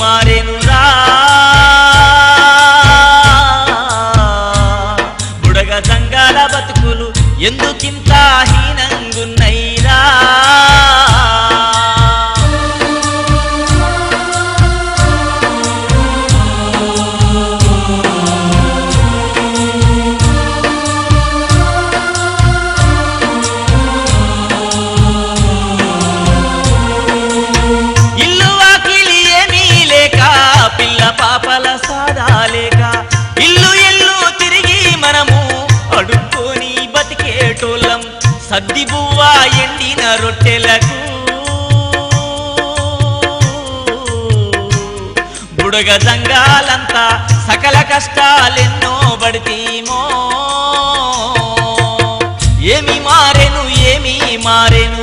మారెనురా. బుడగ సంఘాల బతుకులు ఎందుకింత హీనంగా కాల సాదాలేక ఇల్లు ఇల్లు తిరిగి మనము అడుక్కొని బతికేటోళ్ళం. సద్ది బువ్వ ఎండిన రొట్టెలకు బుడగ జంగాలంతా సకల కష్టాలెన్నో పడితేమో ఏమి మారెను ఏమి మారెను